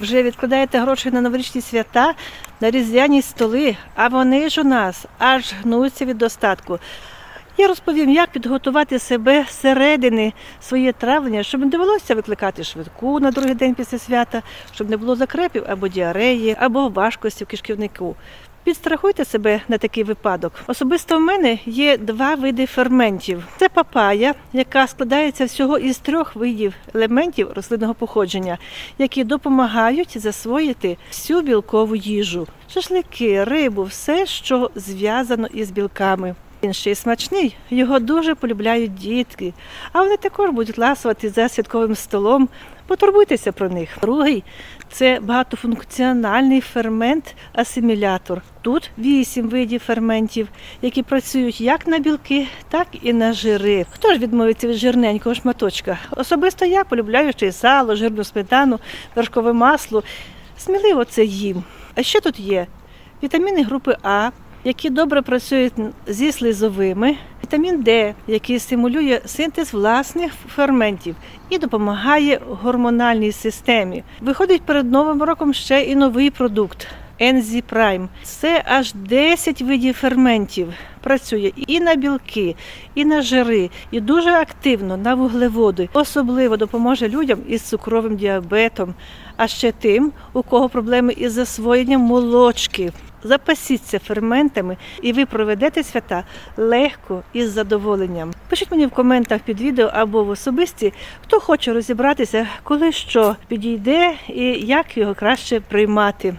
Вже відкладаєте гроші на новорічні свята, на різдвяні столи, а вони ж у нас аж гнуться від достатку. Я розповім, як підготувати себе середини своє травлення, щоб не довелося викликати швидку на другий день після свята, щоб не було закрепів або діареї, або важкості в кишківнику. Підстрахуйте себе на такий випадок. Особисто в мене є два види ферментів: це папая, яка складається всього із трьох видів елементів рослинного походження, які допомагають засвоїти всю білкову їжу, шашлики, рибу, все, що зв'язано із білками. Він ще й смачний, його дуже полюбляють дітки, а вони також будуть ласувати за святковим столом. Потурбуйтеся про них. Другий це багатофункціональний фермент-асимілятор. Тут вісім видів ферментів, які працюють як на білки, так і на жири. Хто ж відмовиться від жирненького шматочка? Особисто я полюбляю ще й сало, жирну сметану, вершкове масло. Сміливо це їм. А що тут є? Вітаміни групи А, які добре працюють зі слизовими, вітамін Д, який стимулює синтез власних ферментів і допомагає гормональній системі. Виходить перед новим роком ще і новий продукт. Enzy Prime. Це аж 10 видів ферментів. Працює і на білки, і на жири, і дуже активно на вуглеводи. Особливо допоможе людям із цукровим діабетом, а ще тим, у кого проблеми із засвоєнням молочки. Запасіться ферментами, і ви проведете свята легко і з задоволенням. Пишіть мені в коментах під відео або в особисті, хто хоче розібратися, коли що підійде і як його краще приймати.